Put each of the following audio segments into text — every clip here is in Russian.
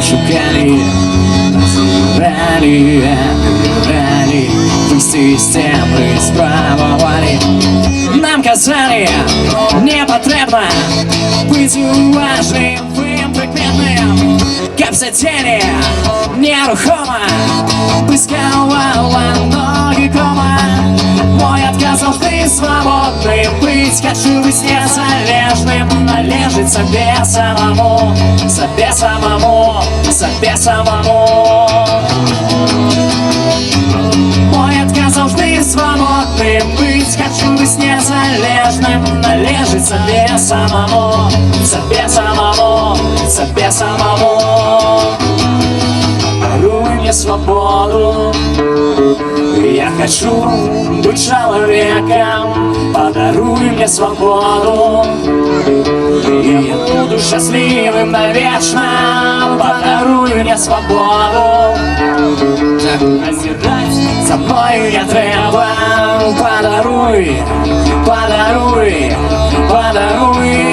шукали Забирали, отбирали Вы системы спробовали Нам казали, не потрібно Быть уважным, прикметным. Как затели, нерухомо Присковала ноги кома. Мой отказ ты свободным быть Хочу быть незалежным Належить себе самому Себе самому, себе самому. Мой отказ завжди свободним быть. Хочу быть незалежным. Належить себе самому Себе самому, себе самому. Даруй мне свободу. Я хочу быть человеком. Подаруй мне свободу И я буду счастливым навечно. Подаруй мне свободу. Озирать за мною не треба Подаруй, подаруй, подаруй.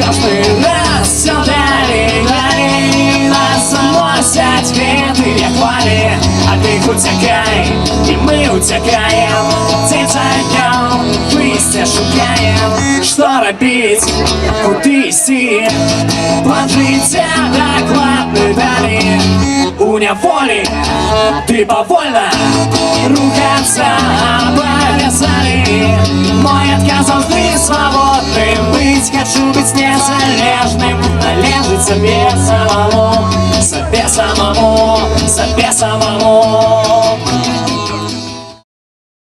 Каждый раз все дали, дали Нас заносят ветры не хвали. А ты утекай, и мы утекаем. День за днем вместе шукаем Что робить, куди идти План життя дали У неволи ты повольно Рухаться обовязали Мой отказ завжди свободным быть. Хочу быть незалежным Належить себе самому Себе самому, себе